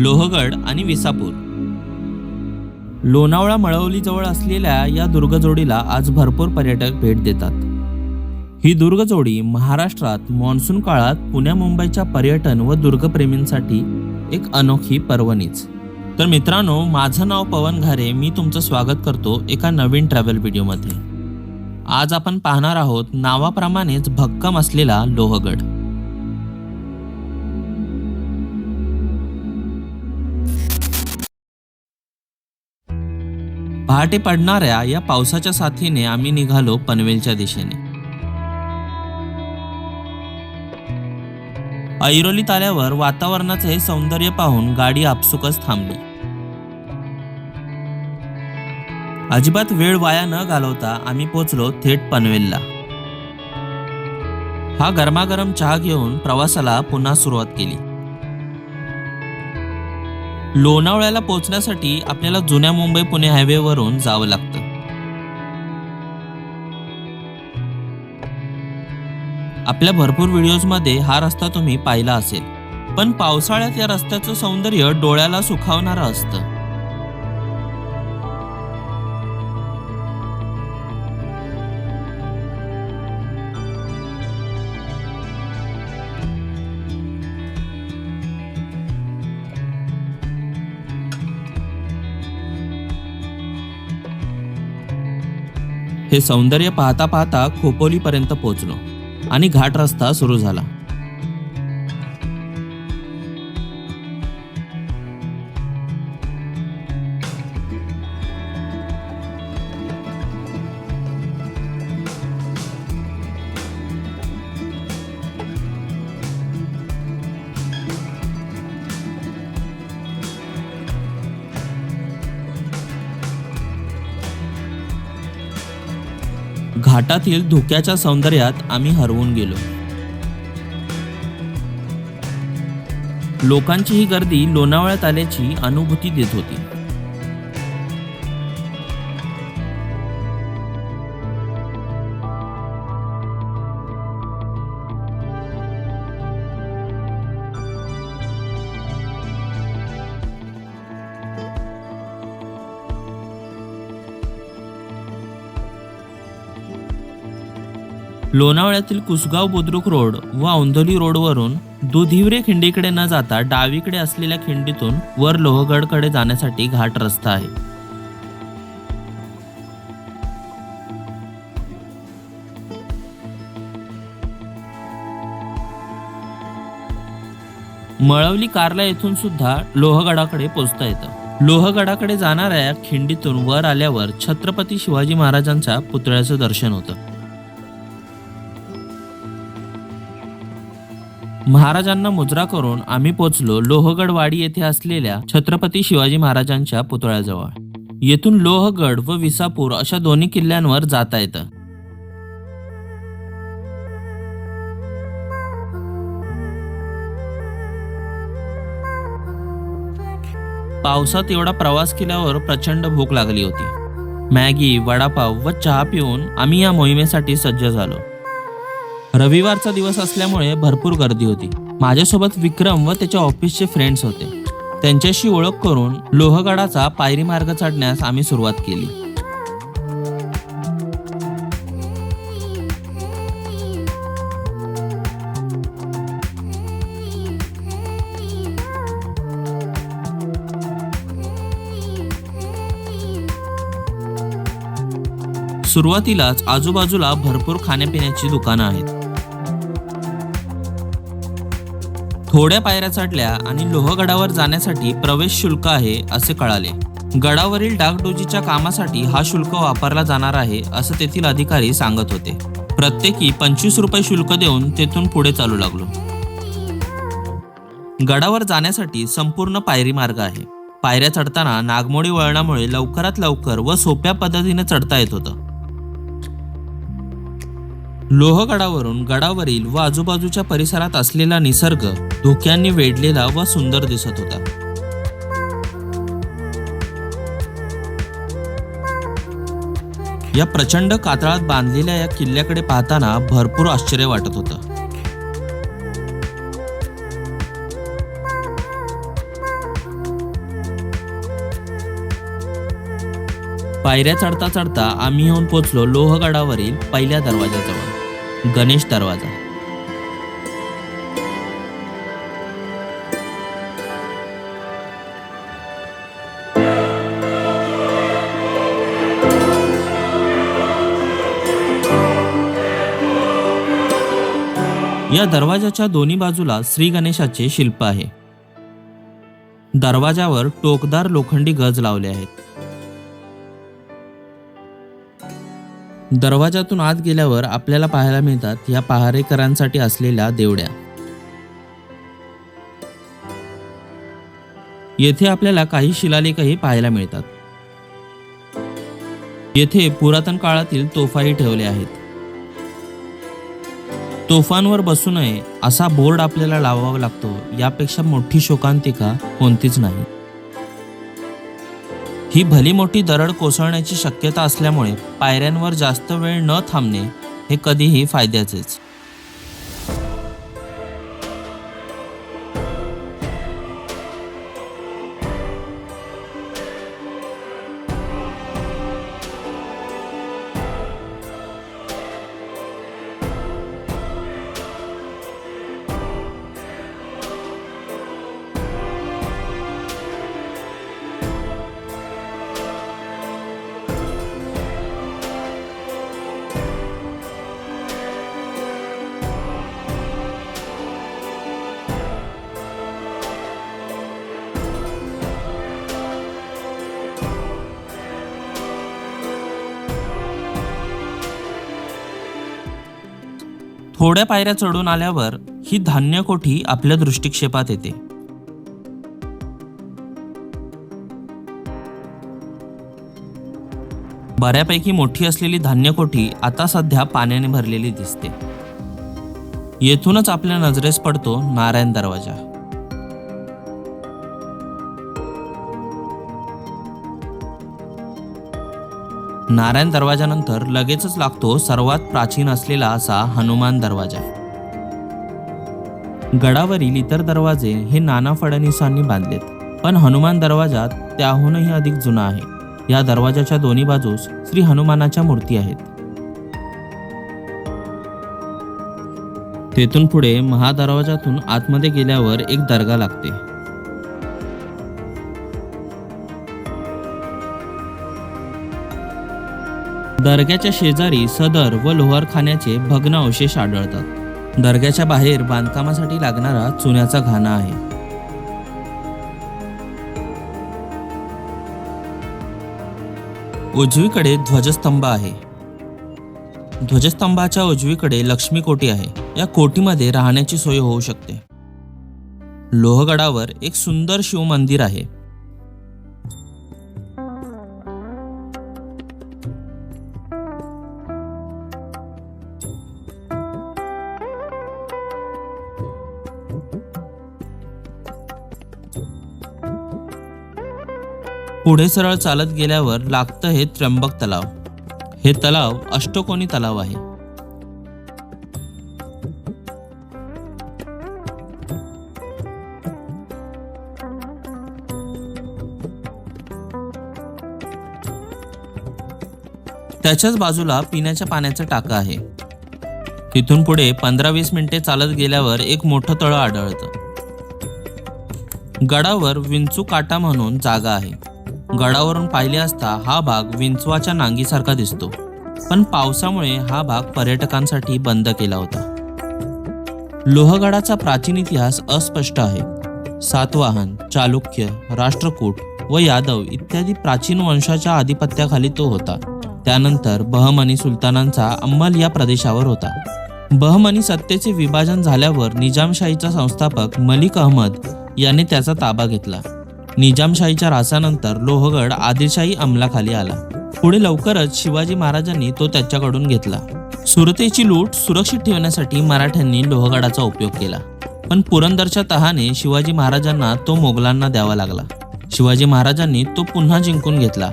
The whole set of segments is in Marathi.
लोहगड आणि विसापूर. लोणावळा मळवलीजवळ असलेल्या या दुर्गजोडीला आज भरपूर पर्यटक भेट देतात. ही दुर्गजोडी महाराष्ट्रात मान्सून काळात पुण्या मुंबईच्या पर्यटन व दुर्गप्रेमींसाठी एक अनोखी पर्वणीच. तर मित्रांनो माझं नाव पवन घारे. मी तुमचं स्वागत करतो एका नवीन ट्रॅव्हल व्हिडिओमध्ये आज आपण पाहणार आहोत नावाप्रमाणेच भक्कम असलेला लोहगड. पहाटे पडणाऱ्या या पावसाच्या साथीने आम्ही निघालो पनवेलच्या दिशेने. ऐरोलीत आल्यावर वातावरणाचे हे सौंदर्य पाहून गाडी आपसुकच थांबली. अजिबात वेळ वाया न घालवता आम्ही पोचलो थेट पनवेलला. हा गरमागरम चहा घेऊन प्रवासाला पुन्हा सुरुवात केली. लोणावळ्याला पोहोचण्यासाठी आपल्याला जुन्या मुंबई पुणे हायवेवरून जावं लागतं. आपल्या भरपूर व्हिडिओजमध्ये हा रस्ता तुम्ही पाहिला असेल. पण पावसाळ्यात या रस्त्याचं सौंदर्य डोळ्याला सुखावणारं असतं. ते सौंदर्य पाहता पाहता खोपोलीपर्यंत पोहोचलो आणि घाट रस्ता सुरू झाला. घाटातील धुक्याच्या सौंदर्यात आम्ही हरवून गेलो. लोकांची ही गर्दी लोणावळ्यात आल्याची अनुभूती देत होती. लोणावळ्यातील कुसगाव बुद्रुक रोड व औंधोली रोडवरून दुधिवरे खिंडीकडे न जाता डावीकडे असलेल्या खिंडीतून वर लोहगडकडे जाण्यासाठी घाट रस्ता आहे. मळवली कारला येथून सुद्धा लोहगडाकडे पोचता येतं. लोहगडाकडे जाणाऱ्या खिंडीतून वर आल्यावर छत्रपती शिवाजी महाराजांच्या पुतळ्याचं दर्शन होतं. महाराजांना मुजरा करून आम्ही पोचलो लोहगडवाडी येथे असलेल्या छत्रपती शिवाजी महाराजांच्या पुतळ्याजवळ. येथून लोहगड व विसापूर अशा दोन्ही किल्ल्यांवर जाता येतं. पावसात एवढा प्रवास केल्यावर प्रचंड भूक लागली होती. मॅगी वडापाव व चहा पिऊन आम्ही या मोहिमेसाठी सज्ज झालो. रविवारचा दिवस असल्यामुळे भरपूर गर्दी होती. माझ्यासोबत विक्रम व त्याच्या ऑफिसचे फ्रेंड्स होते. त्यांच्याशी ओळख करून लोहगडाचा पायरी मार्ग चढण्यास आम्ही सुरुवात केली. सुरुवातीलाच आजूबाजूला भरपूर खाण्यापिण्याची दुकानं आहेत. थोड्या पायऱ्या चढल्या आणि लोहगडावर जाण्यासाठी प्रवेश शुल्क आहे असे कळाले. गडावरील डागडोजीच्या कामासाठी हा शुल्क वापरला जाणार आहे असं तेथील अधिकारी सांगत होते. प्रत्येकी पंचवीस रुपये शुल्क देऊन तेथून पुढे चालू लागलो. गडावर जाण्यासाठी संपूर्ण पायरी मार्ग आहे. पायऱ्या चढताना नागमोडी वळणामुळे लवकरात लवकर व सोप्या पद्धतीने चढता येत होतं. लोहगडावरून गडावरील व आजूबाजूच्या परिसरात असलेला निसर्ग धोक्यांनी वेढलेला व सुंदर दिसत होता. या प्रचंड कातळात बांधलेल्या या किल्ल्याकडे पाहताना भरपूर आश्चर्य वाटत होत. पायऱ्या चढता चढता आम्ही येऊन पोचलो लोहगडावरील पहिल्या दरवाजाजवळ. गणेश दरवाजा. या दरवाजाच्या दोन्ही बाजूला श्री गणेशाचे शिल्प आहे. दरवाजावर टोकदार लोखंडी गज लावले आहेत. दरवाजातून आत गेल्यावर आपल्याला पाहायला मिळतात या पहारेकरांसाठी असलेल्या देवड्या. येथे आपल्याला काही शिलालेखही पाहायला मिळतात. येथे पुरातन काळातील तोफाही ठेवले आहेत. तोफांवर बसू नये असा बोर्ड आपल्याला लावावा लागतो. यापेक्षा मोठी शोकांतिका कोणतीच नाही. ही भली मोठी दरड कोसळण्याची शक्यता असल्यामुळे पायऱ्यांवर जास्त वेळ न थांबणे हे कधीही फायद्याचेच. थोड्या पायऱ्या चढून आल्यावर ही धान्य कोठी आपल्या दृष्टिक्षेपात येते. बऱ्यापैकी मोठी असलेली धान्य कोठी आता सध्या पाण्याने भरलेली दिसते. येथूनच आपल्या नजरेस पडतो नारायण दरवाजा. नारायण दरवाजानंतर लगेचच लागतो सर्वात प्राचीन असलेला असा हनुमान दरवाजा. गडावरील इतर दरवाजे हे नाना फडणवीसांनी बांधलेत पण हनुमान दरवाजा त्याहूनही अधिक जुना आहे. या दरवाजाच्या दोन्ही बाजूस श्री हनुमानाच्या मूर्ती आहेत. तेथून पुढे महादरवाजातून आतमध्ये गेल्यावर एक दर्गा लागते. दर्ग्याच्या शेजारी सदर व लोहारखान्याचे भग्न अवशेष आढळतात. दर्ग्याच्या बाहेर बांधकामासाठी लागणारा चुन्याचा घाणा आहे. उजवीकडे ध्वजस्तंभ आहे. ध्वजस्तंभाच्या उजवीकडे लक्ष्मी कोटी आहे. या कोटीमध्ये राहण्याची सोय होऊ शकते. लोहगडावर एक सुंदर शिव मंदिर आहे. पुढे सरळ चालत गेल्यावर लागतं हे त्र्यंबक तलाव. हे तलाव अष्टकोनी तलाव आहे. त्याच्याच बाजूला पिण्याच्या पाण्याचं टाका आहे. तिथून पुढे पंधरा वीस मिनिटे चालत गेल्यावर एक मोठं तळं आढळतं. गडावर विंचू काटा म्हणून जागा आहे. गडावरून पाहिले असता हा भाग विंचवाच्या नांगीसारखा दिसतो. पण पावसामुळे हा भाग पर्यटकांसाठी बंद केला होता. लोहगडाचा प्राचीन इतिहास अस्पष्ट आहे. सातवाहन चालुक्य राष्ट्रकूट व यादव इत्यादी प्राचीन वंशाच्या आधिपत्याखाली तो होता. त्यानंतर बहमनी सुलतानांचा अंमल या प्रदेशावर होता. बहमनी सत्तेचे विभाजन झाल्यावर निजामशाहीचा संस्थापक मलिक अहमद याने त्याचा ताबा घेतला. निजामशाहीच्या रासानंतर लोहगड आदिलशाही अंमलाखाली आला. पुढे लवकरच शिवाजी महाराजांनी तो त्याच्याकडून घेतला. सुरतेची लूट सुरक्षित ठेवण्यासाठी मराठ्यांनी लोहगडाचा उपयोग केला. पण पुरंदरच्या तहाने शिवाजी महाराजांना तो मोगलांना द्यावा लागला. शिवाजी महाराजांनी तो पुन्हा जिंकून घेतला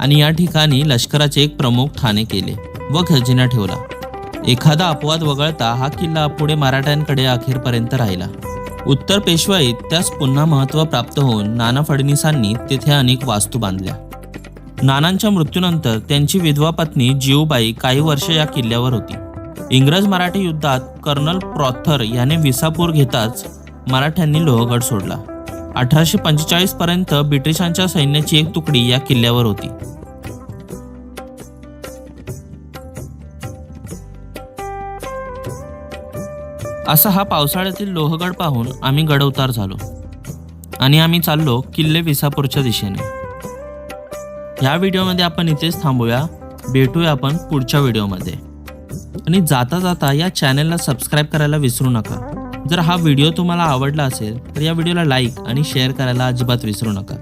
आणि या ठिकाणी लष्कराचे एक प्रमुख ठाणे केले व खजिना ठेवला. एखादा अपवाद वगळता हा किल्ला पुढे मराठ्यांकडे अखेरपर्यंत राहिला. उत्तर पेशवाईत त्यास पुन्हा महत्त्व प्राप्त होऊन नाना फडणीसांनी तेथे अनेक वास्तू बांधल्या. नानांच्या मृत्यूनंतर त्यांची विधवा पत्नी जीवबाई काही वर्ष या किल्ल्यावर होती. इंग्रज मराठी युद्धात कर्नल प्रॉथर याने विसापूर घेताच मराठ्यांनी लोहगड सोडला. अठराशे पंचेचाळीस पर्यंत ब्रिटिशांच्या सैन्याची एक तुकडी या किल्ल्यावर होती. असा हा पावसाळ्यातील लोहगड पाहून आम्ही गडवतार झालो. आणि आम्ही चाललो किल्ले विसापूरच्या दिशेने. ह्या व्हिडिओमध्ये आपण इथेच थांबूया. भेटूया आपण पुढच्या व्हिडिओमध्ये. आणि जाता जाता या चॅनलला सबस्क्राईब करायला विसरू नका. जर हा व्हिडिओ तुम्हाला आवडला असेल तर या व्हिडिओला लाईक आणि शेअर करायला अजिबात विसरू नका.